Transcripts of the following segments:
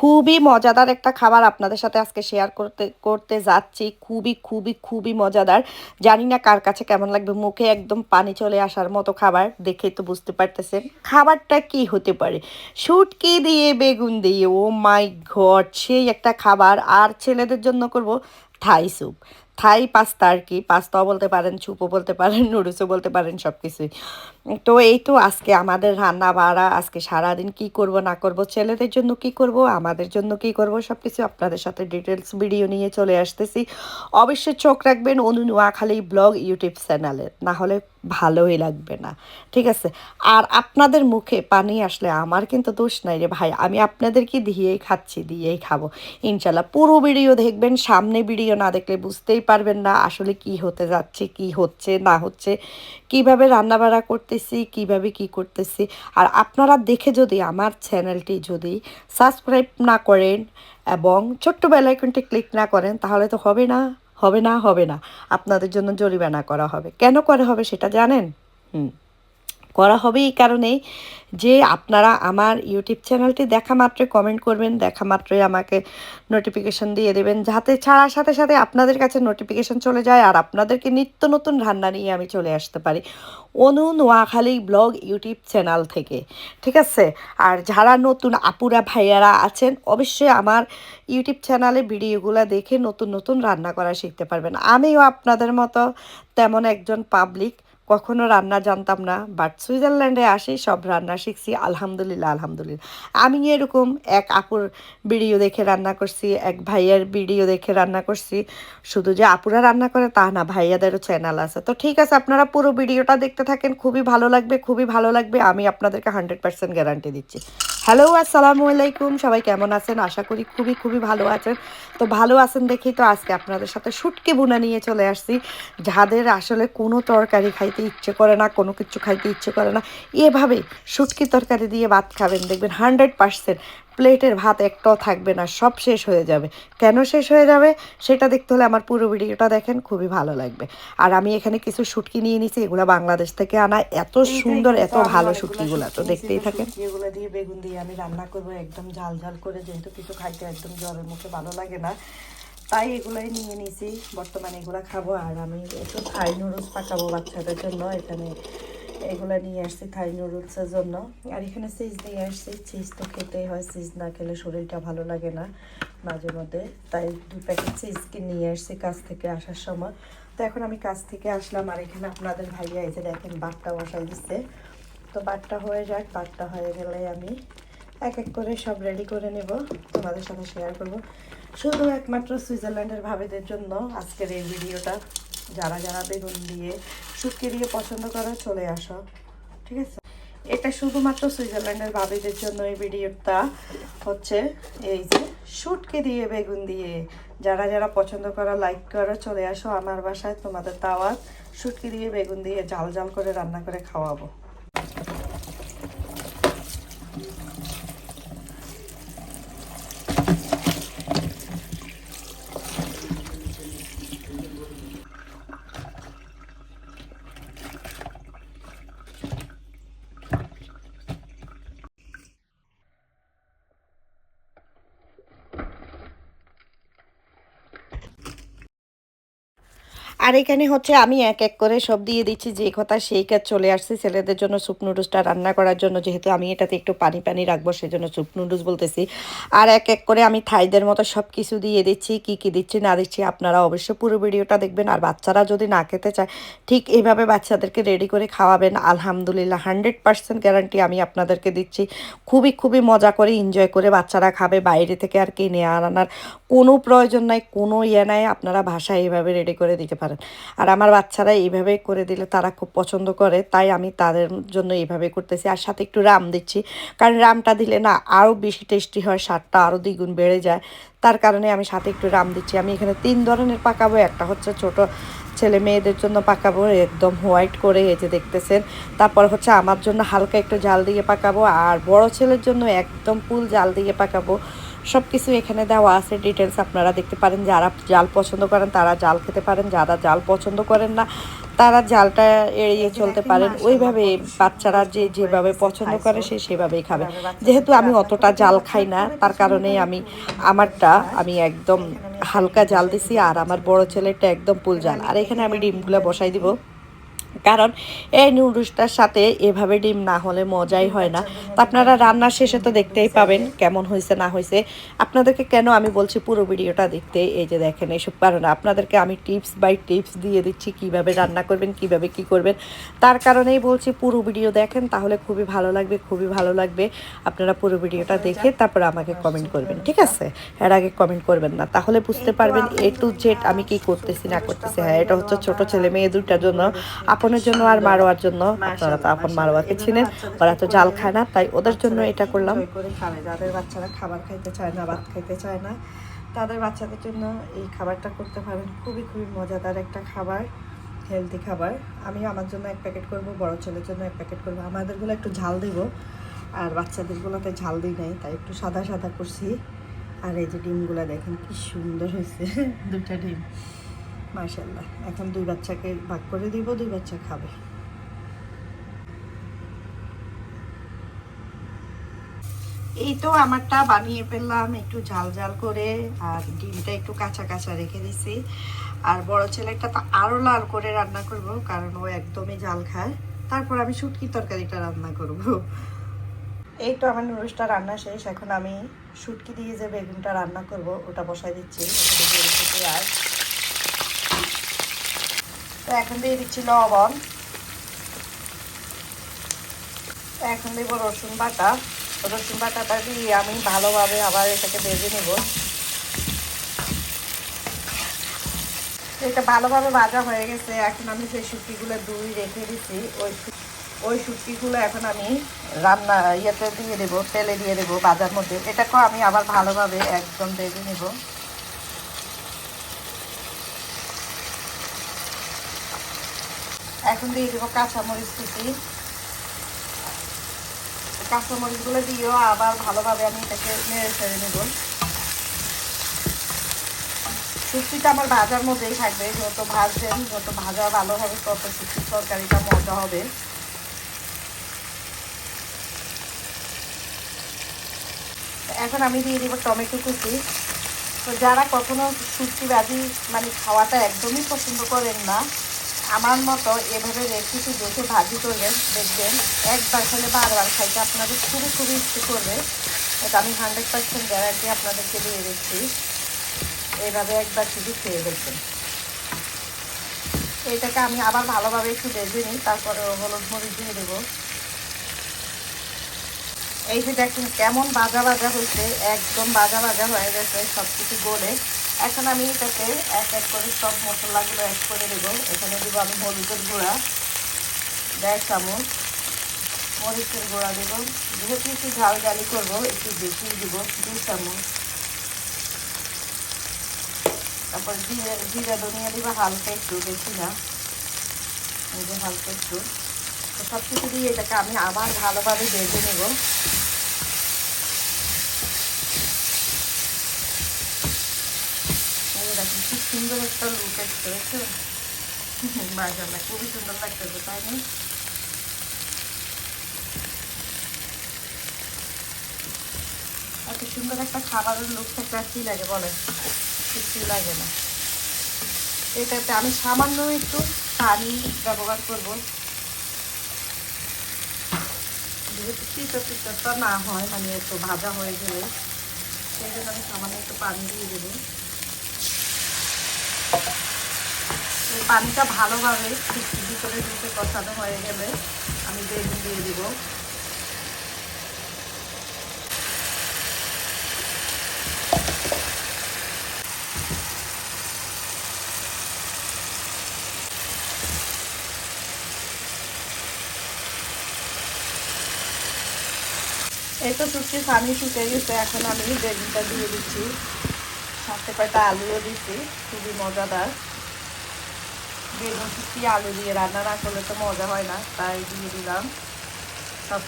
খুবই মজাদার একটা খাবার আপনাদের সাথে আজকে শেয়ার করতে করতে যাচ্ছি। খুবই খুবই খুবই মজাদার। জানি না কার কাছে কেমন লাগবে। মুখে একদম পানি চলে আসার মতো খাবার দেখে তো বুঝতে পারতেছেন। খাবারটা কি হতে পারে? শুটকি দিয়ে, বেগুন দিয়ে, ও মাই ঘট সেই একটা খাবার। আর ছেলেদের জন্য করব থাই স্যুপ থাই পাস্তা আর কি, পাস্তাও বলতে পারেন, চুপও বলতে পারেন, নুডলসও বলতে পারেন সব কিছুই তো এই তো আজকে আমাদের রান্না বাড়া আজকে সারাদিন কি করব, না করব, ছেলেদের জন্য কি করব, আমাদের জন্য কি করব সব কিছু আপনাদের সাথে ডিটেলস ভিডিও নিয়ে চলে আসতেছি। অবশ্যই চোখ রাখবেন অনু নোয়াখালী ব্লগ ইউটিউব চ্যানেলে না হলে ভালোই লাগবে না। ঠিক আছে? আর আপনাদের মুখে পানি আসলে আমার কিন্তু দোষ নাই রে ভাই। আমি আপনাদেরকে দিয়েই খাচ্ছি, দিয়েই খাব। ইনশাল্লাহ পুরো ভিডিও দেখবেন, সামনে ভিডিও না দেখলে বুঝতেই পারবেন না আসলে কি হতে যাচ্ছে, কি হচ্ছে, না হচ্ছে, কীভাবে রান্নাবাড়া করতেছি, কীভাবে কি করতেছি। আর আপনারা দেখে যদি আমার চ্যানেলটি যদি সাবস্ক্রাইব না করেন এবং ছোট্ট বেলাইকনটি ক্লিক না করেন, তাহলে তো হবে না। হবে না হবে না। আপনাদের জন্য জরিমানা করা হবে। কেন করা হবে সেটা জানেন? হুম। করা হবে এই কারণেই যে আপনারা আমার ইউটিউব চ্যানেলটি দেখা মাত্রই কমেন্ট করবেন, দেখা মাত্রই আমাকে নোটিফিকেশন দিয়ে দেবেন, যাতে ছাড়ার সাথে সাথে আপনাদের কাছে নোটিফিকেশন চলে যায় আর আপনাদেরকে নিত্য নতুন রান্না নিয়ে আমি চলে আসতে পারি Anu Noakhali blog YouTube channel থেকে, ঠিক আছে? আর যারা নতুন আপুরা, ভাইয়ারা আছেন, অবশ্যই আমার ইউটিউব চ্যানেলে ভিডিওগুলো দেখে নতুন নতুন রান্না করা শিখতে পারবেন। আমিও আপনাদের মতো তেমন একজন পাবলিক কখনো রান্না জানতাম না বাট সুইজারল্যান্ডে আসি, সব রান্না শিখছি, আলহামদুলিল্লাহ আলহামদুলিল্লাহ। আমি এরকম এক আপুর ভিডিও দেখে রান্না করছি, এক ভাইয়ের ভিডিও দেখে রান্না করছি। শুধু যে আপুরা রান্না করে তা না, ভাইয়াদেরও চ্যানেল আছে। তো ঠিক আছে, আপনারা পুরো ভিডিওটা দেখতে থাকেন, খুবই ভালো লাগবে, খুবই ভালো লাগবে, আমি আপনাদেরকে হান্ড্রেড পার্সেন্ট গ্যারান্টি দিচ্ছি। হ্যালো, আসসালামু আলাইকুম। সবাই কেমন আছেন? আশা করি খুবই খুবই ভালো আছেন। তো ভালো আছেন দেখেই তো আজকে আপনাদের সাথে শুটকি বুনা নিয়ে চলে আসছি। যাদের আসলে কোনো তরকারি খাইতে ইচ্ছে করে না, কোনো কিছু খাইতে ইচ্ছে করে না এভাবে শুটকি তরকারি দিয়ে ভাত খাবেন। দেখবেন হান্ড্রেড পার্সেন্ট প্লেটের ভাত একটাও থাকবে না সব শেষ হয়ে যাবে। কেন শেষ হয়ে যাবে? সেটা দেখতে হলে আমার পুরো ভিডিওটা দেখেন খুবই ভালো লাগবে। আর আমি এখানে কিছু শুটকি নিয়ে নিছি এগুলো বাংলাদেশ থেকে আনা এত সুন্দর এত ভালো শুটকিগুলো তো দেখতেই থাকেন। এগুলো দিয়ে বেগুন দিয়ে আমি রান্না করব একদম ঝাল ঝাল করে যেহেতু কিছু খাইতে একদম জ্বরের মুখে ভালো লাগে না। তাই এগুলোই নিয়ে নিছি বর্তমানে এগুলো খাব আর আমি একটু থাই নুডলস পাকাবো বাচ্চাদের জন্য এখানে এগুলো নিয়ে আসছি থাই নুডলসের জন্য। আর এখানে চিজ নিয়ে আসছি। চিজ তো খেতেই হয় চিজ না খেলে শরীরটা ভালো লাগে না মাঝে মধ্যে। তাই দু প্যাকেট চিজ নিয়ে আসছি কাজ থেকে আসার সময়। তো এখন আমি কাজ থেকে আসলাম, আর এখানে আপনাদের ভাইয়া এই যে দেখেন বাটটা বসাই দিচ্ছে। তো বাটটা হয়ে যাক, বাটটা হয়ে গেলে আমি এক এক করে সব রেডি করে নেব। তোমাদের সাথে শেয়ার করব। শুধু একমাত্র সুইজারল্যান্ডের ভাবিদের জন্য আজকের এই ভিডিওটা যারা যারা বেগুন দিয়ে শুটকি দিয়ে পছন্দ করো চলে আসো, ঠিক আছে? এটা শুধুমাত্র সুইজারল্যান্ডের ভাবিদের জন্য এই ভিডিওটা হচ্ছে। এই যে শুটকি দিয়ে বেগুন দিয়ে যারা যারা পছন্দ করা লাইক করো চলে আসো আমার বাসায়। তোমাদের তাওয়াত শুটকি দিয়ে বেগুন দিয়ে জাল জাল করে রান্না করে খাওয়াবো। আর এখানে হচ্ছে আমি এক এক করে সব দিয়ে দিচ্ছি, যে কথা সেই কাজ চলে আসছে ছেলেদের জন্য স্যুপ নুডলসটা রান্না করার জন্য। যেহেতু আমি এটাতে একটু পানি পানি রাখব সেই জন্য স্যুপ নুডলস বলতেছি। আর এক এক করে আমি থাইদের মতো সব কিছু দিয়ে দিচ্ছি, কি কি দিচ্ছি না দিচ্ছি আপনারা অবশ্যই পুরো ভিডিওটা দেখবেন। আর বাচ্চারা যদি না খেতে চায়, ঠিক এইভাবে বাচ্চাদেরকে রেডি করে খাওয়াবেন। আলহামদুলিল্লাহ, হান্ড্রেড পার্সেন্ট গ্যারান্টি আমি আপনাদেরকে দিচ্ছি। খুবই খুবই মজা করে এনজয় করে বাচ্চারা খাবে, বাইরে থেকে আর কিনে আনার কোনো প্রয়োজন নাই, কোনো ইয়ে নাই। আপনারা ভাষায় এইভাবে রেডি করে দিতে পারেন। আর আমার বাচ্চারা এইভাবে করে দিলে তারা খুব পছন্দ করে, তাই আমি তাদের জন্য এইভাবে করতেছি। আর সাথে একটু রাম দিচ্ছি, কারণ রামটা দিলে না আরও বেশি টেস্টি হয়, স্বাদটা আরও দ্বিগুণ বেড়ে যায়। তার কারণে আমি সাথে একটু রাম দিচ্ছি। আমি এখানে তিন ধরনের পাকাবো, একটা হচ্ছে ছোট ছেলে মেয়েদের জন্য পাকাবো, একদম হোয়াইট করে এই যে দেখতেছেন। তারপর হচ্ছে আমার জন্য হালকা একটু জাল দিয়ে পাকাবো, আর বড় ছেলের জন্য একদম ফুল জাল দিয়ে পাকাবো। সব কিছু এখানে দেওয়া আছে ডিটেলস আপনারা দেখতে পারেন। যারা জাল পছন্দ করেন, তারা জাল খেতে পারেন। যারা জাল পছন্দ করেন না, তারা জালটা এড়িয়ে চলতে পারেন। ওইভাবে বাচ্চারা যে যেভাবে পছন্দ করে, সে সেভাবেই খাবে। যেহেতু আমি অতটা জাল খাই না, তার কারণেই আমি আমারটা, আমি একদম হালকা জাল দিছি, আর আমার বড় ছেলেটা একদম পুল জাল। আর এখানে আমি ডিমগুলো বসাই দিব। কারণ এই নুডলসটার সাথে এভাবে ডিম না হলে মজাই হয় না। তো আপনারা রান্নার শেষে তো দেখতেই পাবেন কেমন হয়েছে, না হয়েছে। আপনাদেরকে কেন আমি বলছি পুরো ভিডিওটা দেখতে, এই যে দেখেন এইসব কারণে। আপনাদেরকে আমি টিপস বাই টিপস দিয়ে দিচ্ছি কীভাবে রান্না করবেন, কীভাবে কি করবেন। তার কারণেই বলছি পুরো ভিডিও দেখেন, তাহলে খুবই ভালো লাগবে, খুবই ভালো লাগবে। আপনারা পুরো ভিডিওটা দেখে তারপরে আমাকে কমেন্ট করবেন, ঠিক আছে? এর আগে কমেন্ট করবেন না। তাহলে বুঝতে পারবেন এ টু জেড আমি কি করতেছি, না করতেছি। হ্যাঁ এটা হচ্ছে ছোট ছেলে, মেয়ে দুটার জন্য। আপনের জন্য আর মারোয়ার জন্য। আপনারা তো আপন মারোয়াকে চিনেন ওরা তো জাল খায় না তাই ওদের জন্য এটা করলাম। করে খাবে। যাদের বাচ্চারা খাবার খাইতে চায় না ভাত খাইতে চায় না তাদের বাচ্চাদের জন্য এই খাবারটা করতে পারেন। খুবই খুবই মজাদার একটা খাবার হেলদি খাবার। আমি আমার জন্য এক প্যাকেট করব বড় ছেলের জন্য এক প্যাকেট করব। আমাদেরগুলো একটু ঝাল দেব আর বাচ্চাদেরগুলোতে ঝাল দিই নাই তাই একটু সাদা সাদা করছি। আর এই যে ডিমগুলো দেখেন কি সুন্দর হয়েছে। দুটা ডিম। মার্শাল্লাহ এখন দুই বাচ্চাকে ভাগ করে দিব, দুই বাচ্চা খাবে। এই তো আমারটা বানিয়ে ফেললাম, একটু ঝাল ঝাল করে, আর ডিমটা একটু কাঁচা কাঁচা রেখে দিছি। আর বড় ছেলেটা তো আরও লাল করে রান্না করব, কারণ ও একদমই ঝাল খায়। তারপর আমি শুটকি তরকারিটা রান্না করব। এই তো আমার নুডলসটা রান্না শেষ, এখন আমি শুটকি দিয়ে যে বেগুনটা রান্না করব, ওটা বসাই দিচ্ছি পেঁয়াজ। এখন দিয়ে দিচ্ছি লবণ, এখন দেবো রসুন বাটা। রসুন বাটাটা দিয়ে আমি ভালোভাবে আবার এটাকে ভেজে নেব। এটা ভালোভাবে ভাজা হয়ে গেছে, এখন আমি যে শুটকিগুলো দুই রেখে দিচ্ছি ওই ওই শুটকিগুলো এখন আমি রান্না ইয়েতে দিয়ে দেবো, তেলে দিয়ে দেবো বাজার মধ্যে। এটাকেও আমি আবার ভালোভাবে একদম ভেজে নেব। এখন দিয়ে দেবো কাঁচামরিচ কুচি। কাঁচামরিচগুলো দিয়েও আবার ভালোভাবে আমি এটাকে নেড়ে ছেড়ে নেব। শুক্তিটা আমার ভাজার মধ্যেই থাকবে, যত ভাজবেন, যত ভাজা ভালো হবে, তত শুক্তির তরকারিটা মজা হবে। এখন আমি দিয়ে দিব টমেটো কুচি। তো যারা কখনো শুটকি ভাজি মানে খাওয়াটা একদমই পছন্দ করেন না আমার মতো এভাবে রেসিপি দেখে ভাজি করবেন দেখবেন একবার খেলে বারবার খাইতে আপনাদের খুবই খুবই ইচ্ছে করবে। এটা আমি হান্ড্রেড পার্সেন্ট গ্যারান্টি আপনাদেরকে দিয়ে দিচ্ছি। এইভাবে একবার শুধু খেয়ে দেখবেন। এটাকে আমি আবার ভালোভাবে একটু ভেজে নিই, তারপরে হলুদ মরিচ দিয়ে দেবো। এই যে দেখুন কেমন বাজা বাজা হয়েছে, একদম বাজা বাজা হয়ে গেছে সব কিছু গলে। এখন আমি এটাকে এক এক করে সব মশলাগুলো অ্যাড করে দেবো। এখানে দেবো আমি হলুদের গুঁড়া, দেড় চামচ। মরিচের গুঁড়া দেবো। যেহেতু একটু ঝাল ঝালি করব, একটু বেশি দেবো দু চামচ। তারপর জিরে, জিরা ধনিয়া দিব হালকা একটু, বেশি না। হালকা একটু। তো সব কিছু দিয়ে এটাকে আমি আবার ভালোভাবে ভেজে নেব। দেখুন খুব সুন্দর একটা লুক এসছে মাসাল্লাহ খুবই সুন্দর লাগতেছে, তাই না? এত সুন্দর একটা খাবারের লুক থাকতে কি লাগে বলেন? কিছুই লাগে না। এটাতে আমি সামান্য একটু পানি ব্যবহার করব। যেহেতু পিঠা পিঠাটা না হয় মানে একটু ভাজা হয়ে গেলে, সেই জন্য আমি সামান্য একটু পানি দিয়ে দেবো এই পানিটা ভালোভাবে ভিতরে ঢুকে কষানো হয়ে গেলে আমি বেগুন দিয়ে দিব। এই তো শুটকি পানি শুকে গেছে, এখন আমি বেগুনটা দিয়ে দিচ্ছি। সাথে কয়টা আলুও দিচ্ছি, খুবই মজাদার। বেগুন শুকি আলু দিয়ে রান্না না তো মজা হয় না, তাই দিয়ে দিলাম সব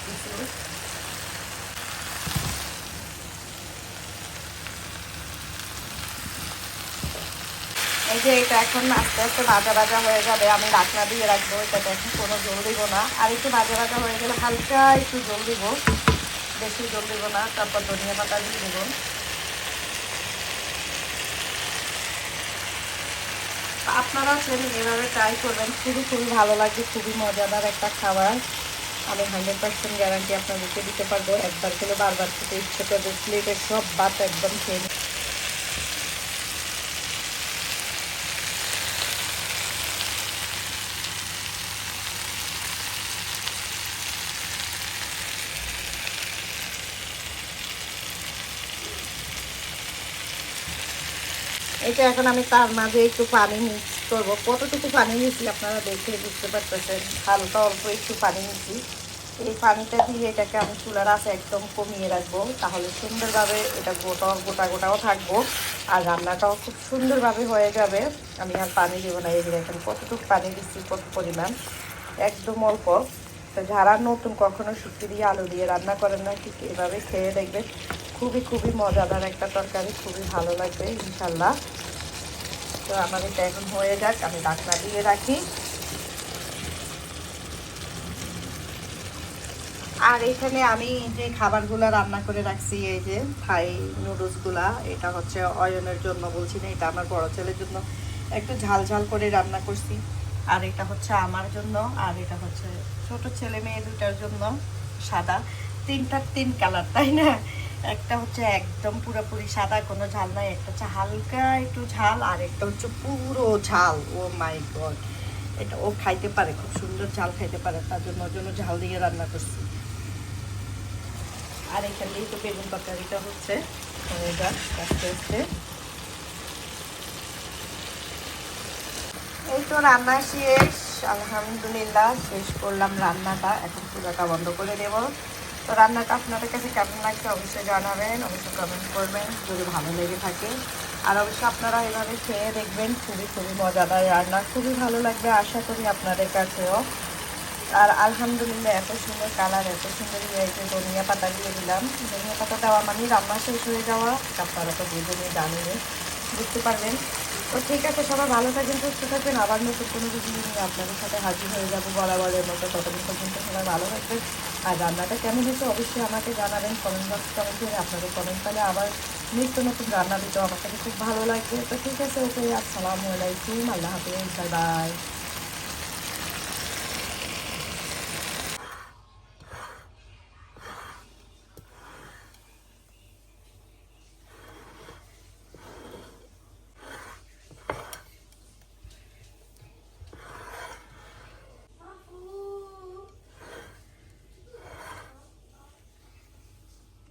এই যে এটা এখন আস্তে আস্তে ভাজা ভাজা হয়ে যাবে, আমি রাখনা দিয়ে রাখব এটা এখন কোনো জল দিব না। আর একটু ভাজা ভাজা হয়ে গেলে হালকা একটু জল দিব, বেশি জল দিব না, তারপর ধনিয়া পাতা দিয়ে দেবো। আপনারাও যদি এভাবে ট্রাই করবেন। খুবই খুবই ভালো লাগবে, খুবই মজাদার একটা খাবার। আমি হান্ড্রেড পার্সেন্ট গ্যারান্টি আপনাদেরকে দিতে পারব। একবার খেলে বারবার খেতে ইচ্ছে করবে প্লেটের সব ভাত একদম খেয়ে এটা এখন আমি তার মাঝে একটু পানি মিক্স করব। কতটুকু পানি নিয়েছি আপনারা দেখে বুঝতে পারতেছেন। হালকা অল্প একটু পানি নিয়েছি। এই পানিটা দিয়ে এটাকে আমি চুলার আছে একদম কমিয়ে রাখব। তাহলে সুন্দরভাবে এটা গোটা গোটা গোটাও থাকব আর রান্নাটাও খুব সুন্দরভাবে হয়ে যাবে। আমি আর পানি দেবো না, এই দেখেন কতটুকু পানি দিচ্ছি, কত পরিমাণ। একদম অল্প। তো যারা নতুন কখনো শুক্তি দিয়ে আলু দিয়ে রান্না করেন না, ঠিক এভাবে খেয়ে দেখবেন খুবই খুবই মজাদার একটা তরকারি, খুবই ভালো লাগবে ইনশাল্লাহ তো এটা এখন হয়ে যাক, আমি ডাকনা দিয়ে রাখি। আর এখানে আমি যে খাবারগুলো রান্না করে রাখছি, এই যে থাই নুডলসগুলা, এটা হচ্ছে অয়নের জন্য বলছি না, এটা আমার বড় ছেলের জন্য। একটু ঝাল ঝাল করে রান্না করছি। আর এটা হচ্ছে আমার জন্য, আর এটা হচ্ছে ছোট ছেলে মেয়ে দুটার জন্য সাদা। তিনটার তিন কালার, তাই না? একটা হচ্ছে একদম পুরোপুরি সাদা, কোনো ঝাল নাই, একটা হচ্ছে হালকা একটু ঝাল, আর একটা হচ্ছে পুরো ঝাল। Oh my God! এটা ও খাইতে পারে, খুব সুন্দর ঝাল খাইতে পারে, তার জন্য ওর জন্য ঝাল দিয়ে রান্না করছি। আর এখান দিয়ে তো বেগুন তরকারিটা হচ্ছে, হয়ে আস্তে আস্তে এই তো রান্না শেষ, আলহামদুলিল্লাহ শেষ করলাম রান্নাটা, এখন চুলাটা বন্ধ করে দেব। তো রান্নাটা আপনাদের কাছে কেমন লাগছে অবশ্যই জানাবেন, অবশ্যই কমেন্ট করবেন, যদি ভালো লেগে থাকে। আর অবশ্যই আপনারা এভাবে খেয়ে দেখবেন, খুবই খুবই মজাদার রান্না, খুবই ভালো লাগবে আশা করি আপনাদের কাছেও। আর আলহামদুলিল্লাহ এত সুন্দর কালার, এত সুন্দর হয়েছে ধনিয়া পাতা দিয়ে দিলাম। ধনিয়া পাতা দেওয়া মানে রান্না শেষ হয়ে যাওয়া, আপনারা তো বুঝে জানিয়ে বুঝতে পারবেন তো ঠিক আছে, সবাই ভালো থাকেন, সুস্থ থাকবেন আবার নতুন কোনো কিছু নিয়ে আপনাদের সাথে হাজির হয়ে যাব বরাবরের মতো। ততদিন পর্যন্ত সবাই ভালো থাকবেন। আর রান্নাটা কেমন হয়েছে অবশ্যই আমাকে জানাবেন কমেন্ট বক্স কমেন্ট করে আপনাদের কমেন্ট পেলে আবার নিত্য নতুন রান্না দিতে আমার কাছে খুব ভালো লাগবে। তো ঠিক আছে, ওকে, আসসালামু আলাইকুম, আল্লাহ হাফিজ বাই বাই